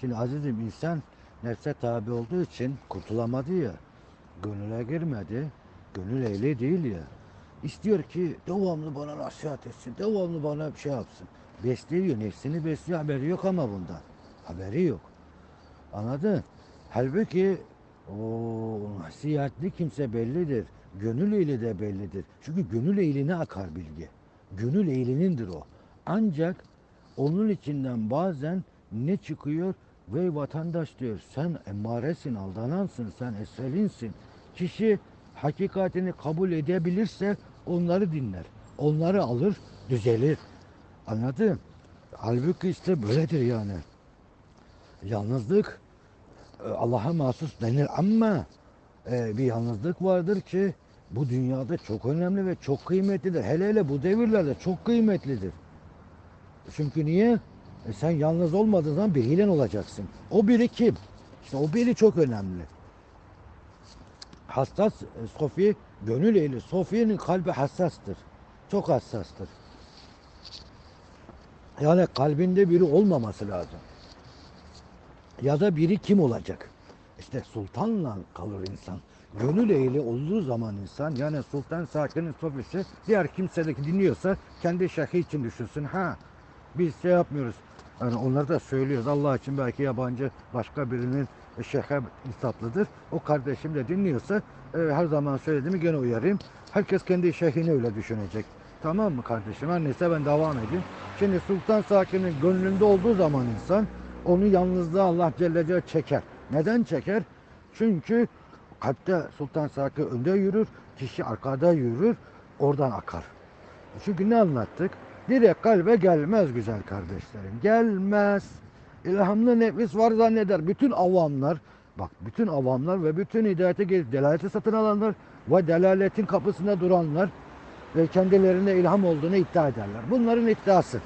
Şimdi azizim insan nefse tabi olduğu için kurtulamadı ya. Gönüle girmedi. Gönül ehli değil ya. İstiyor ki devamlı bana nasihat etsin. Devamlı bana bir şey yapsın. Besliyor nefsini besliyor haberi yok ama bundan. Haberi yok. Anladın? Halbuki o nasihatli kimse bellidir. Gönül ehli de bellidir. Çünkü gönül ehline akar bilgi. Gönül ehlinindir o. Ancak onun içinden bazen ne çıkıyor? Vey vatandaş diyor sen emaresin, aldanansın, sen esvelinsin. Kişi hakikatini kabul edebilirse onları dinler. Onları alır, düzelir. Anladın? Halbuki işte böyledir yani. Yalnızlık e, Allah'a mahsus denir ama e, bir yalnızlık vardır ki bu dünyada çok önemli ve çok kıymetlidir. Hele hele bu devirlerde çok kıymetlidir. Çünkü niye? E sen yalnız olmadığın zaman biriyle olacaksın. O biri kim? İşte o biri çok önemli. Hassas e, Sofi, gönül ehli. Sofi'nin kalbi hassastır. Çok hassastır. Yani kalbinde biri olmaması lazım. Ya da biri kim olacak? İşte sultanla kalır insan. Gönül ehli olduğu zaman insan yani sultan sakinin sofisi diğer kimsedeki dinliyorsa kendi şeyhi için düşünsün. Ha biz şey yapmıyoruz. Yani onları da söylüyoruz. Allah için belki yabancı başka birinin şeyhe insaplıdır. O kardeşim de dinliyorsa e, her zaman söylediğimi gene uyarayım. Herkes kendi şeyhini öyle düşünecek. Tamam mı kardeşim? Her neyse ben devam edeyim. Şimdi sultan sakinin gönlünde olduğu zaman insan onu yalnızlığa Allah Celle Celle çeker. Neden çeker? Çünkü kalpte sultan sakı önde yürür, kişi arkada yürür, oradan akar. Çünkü ne anlattık? Direkt kalbe gelmez güzel kardeşlerim. Gelmez. İlhamlı nefis var zanneder. Bütün avamlar, bak bütün avamlar ve bütün hidayete gelip delaleti satın alanlar ve delaletin kapısında duranlar ve kendilerine ilham olduğunu iddia ederler. Bunların iddiası.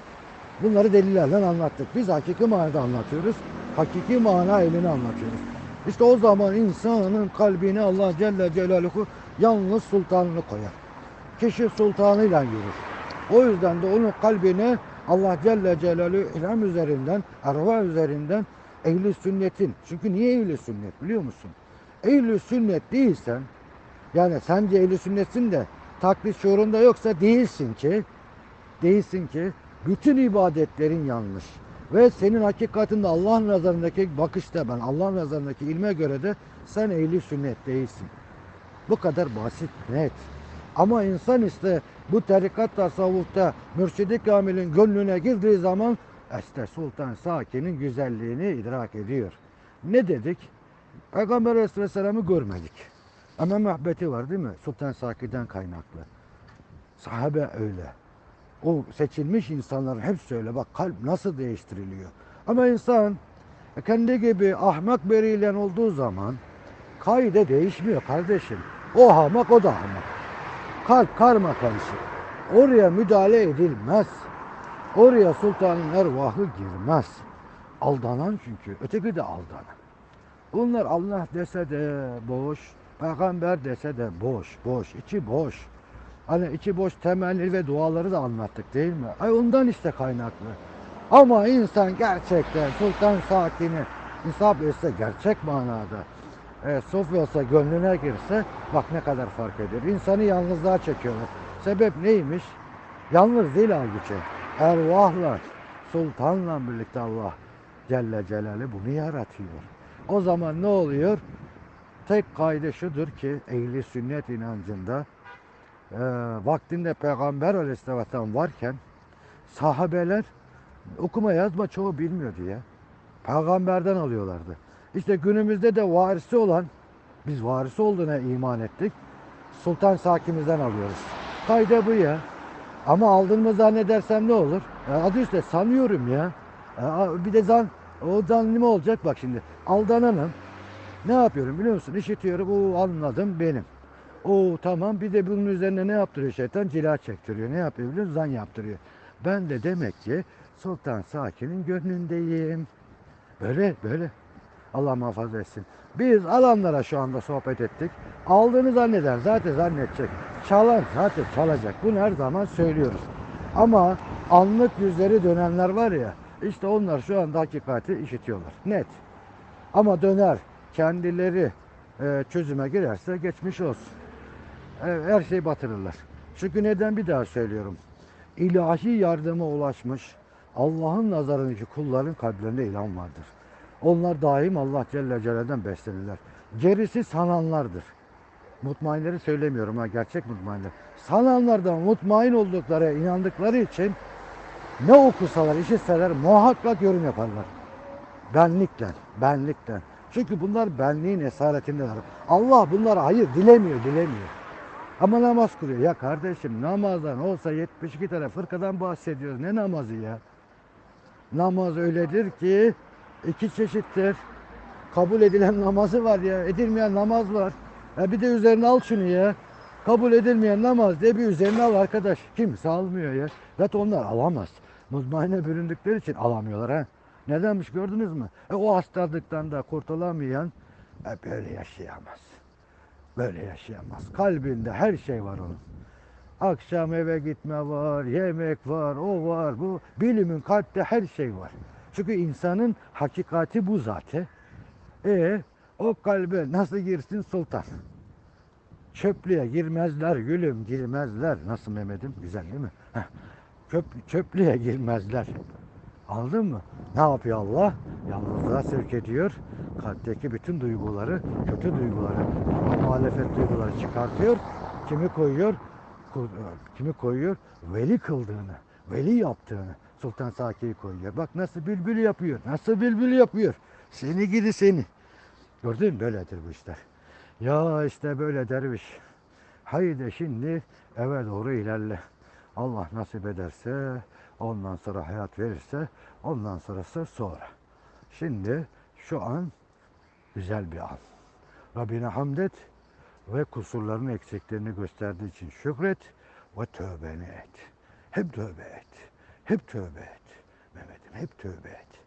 Bunları delillerle anlattık. Biz hakiki manada anlatıyoruz. Hakiki mana elini anlatıyoruz. İşte o zaman insanın kalbine Allah Celle Celaluhu yalnız sultanını koyar. Kişi sultanıyla yürür. O yüzden de onun kalbine Allah Celle Celaluhu ilham üzerinden, arva üzerinden ehli sünnetin. Çünkü niye ehli sünnet biliyor musun? Ehli sünnet değilsen, yani sence ehli sünnetsin de taklit şuurunda yoksa değilsin ki, değilsin ki bütün ibadetlerin yanlış. Ve senin hakikatinde Allah'ın nazarındaki bakışta ben Allah'ın nazarındaki ilme göre de sen ehli sünnet değilsin. Bu kadar basit, net. Ama insan işte bu tarikat tasavvufta mürşidi kamilin gönlüne girdiği zaman işte Sultan Sakin'in güzelliğini idrak ediyor. Ne dedik? Peygamber Aleyhisselam'ı görmedik. Ama muhabbeti var değil mi? Sultan Saki'den kaynaklı. Sahabe öyle. O seçilmiş insanların hepsi öyle. Bak kalp nasıl değiştiriliyor. Ama insan kendi gibi ahmak biriyle olduğu zaman kaide değişmiyor kardeşim. O ahmak o da ahmak. Kalp karma karışık. Oraya müdahale edilmez. Oraya sultanın ervahı girmez. Aldanan çünkü. Öteki de aldanan. Bunlar Allah dese de boş, peygamber dese de boş, boş, içi boş. Hani içi boş temelli ve duaları da anlattık değil mi? Ay ondan işte kaynaklı. Ama insan gerçekten sultan sakini insaf etse gerçek manada e, sofi olsa gönlüne girse bak ne kadar fark ediyor. İnsanı yalnızlığa çekiyorlar. Sebep neymiş? Yalnız değil halbuki. Ervahla, sultanla birlikte Allah Celle Celaluhu bunu yaratıyor. O zaman ne oluyor? Tek kaide şudur ki ehli sünnet inancında e, vaktinde Peygamber Aleyhisselam varken sahabeler okuma yazma çoğu bilmiyordu ya. Peygamberden alıyorlardı. İşte günümüzde de varisi olan, biz varisi olduğuna iman ettik. Sultan Sakimizden alıyoruz. Kayda bu ya. Ama aldığımı zannedersem ne olur? Ya adı üstte sanıyorum ya. ya. Bir de zan, o zan ne olacak bak şimdi. Aldananım. Ne yapıyorum biliyor musun? İşitiyorum, o anladım benim. O tamam bir de bunun üzerine ne yaptırıyor şeytan? Cila çektiriyor. Ne yapıyor biliyor musun? Zan yaptırıyor. Ben de demek ki Sultan Sakin'in gönlündeyim. Böyle böyle. Allah muhafaza etsin. Biz alanlara şu anda sohbet ettik. Aldığını zanneder. Zaten zannedecek. Çalan zaten çalacak. Bunu her zaman söylüyoruz. Ama anlık yüzleri dönenler var ya. İşte onlar şu anda hakikati işitiyorlar. Net. Ama döner kendileri e, çözüme girerse geçmiş olsun. E, her şeyi batırırlar. Çünkü neden bir daha söylüyorum. İlahi yardıma ulaşmış Allah'ın nazarındaki kulların kalplerinde ilan vardır. Onlar daim Allah Celle Celle'den beslenirler. Gerisi sananlardır. Mutmainleri söylemiyorum ha gerçek mutmainler. Sananlardan mutmain oldukları, inandıkları için ne okusalar, işitseler muhakkak yorum yaparlar. Benlikten, benlikten. Çünkü bunlar benliğin esaretindeler. Allah bunlara hayır dilemiyor, dilemiyor. Ama namaz kılıyor. Ya kardeşim namazdan olsa 72 tane fırkadan bahsediyoruz. Ne namazı ya? Namaz öyledir ki iki çeşittir. Kabul edilen namazı var ya. Edilmeyen namaz var. Ya bir de üzerine al şunu ya. Kabul edilmeyen namaz diye bir üzerine al arkadaş. Kimse almıyor ya. Zaten onlar alamaz. Muzmayine büründükleri için alamıyorlar ha. Nedenmiş gördünüz mü? E, o hastalıktan da kurtulamayan e, böyle yaşayamaz. Böyle yaşayamaz. Kalbinde her şey var onun. Akşam eve gitme var, yemek var, o var, bu. Bilimin kalpte her şey var. Çünkü insanın hakikati bu zaten. E o kalbe nasıl girsin sultan? Çöplüğe girmezler gülüm girmezler. Nasıl Mehmet'im? Güzel değil mi? Heh. Çöp, çöplüğe girmezler. Anladın mı? Ne yapıyor Allah? Yalnızlığa sevk ediyor. Kalpteki bütün duyguları, kötü duyguları, muhalefet duyguları çıkartıyor. Kimi koyuyor? Kimi koyuyor? Veli kıldığını, veli yaptığını. Sultan Saki'yi koyuyor. Bak nasıl bülbül yapıyor. Nasıl bülbül yapıyor. Seni gidi seni. Gördün mü? Böyledir bu işler. Ya işte böyle derviş. Haydi şimdi eve doğru ilerle. Allah nasip ederse, ondan sonra hayat verirse, ondan sonrası sonra. Şimdi şu an güzel bir an. Rabbine hamd et ve kusurlarını, eksiklerini gösterdiği için şükret ve tövbeni et. Hep tövbe et. Hep tövbe et. Mehmet'im hep tövbe et.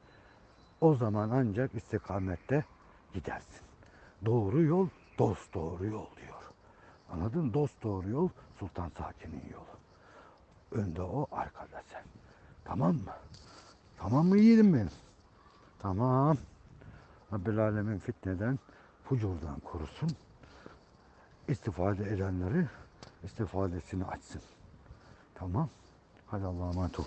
O zaman ancak istikamette gidersin. Doğru yol dost doğru yol diyor. Anladın? mı? Dost doğru yol Sultan Sakin'in yolu. Önde o, arkada sen. Tamam mı? Tamam mı yiğidim benim? Tamam. Rabbil Alemin fitneden, fucurdan korusun. İstifade edenleri istifadesini açsın. Tamam. Hadi Allah'a emanet ol.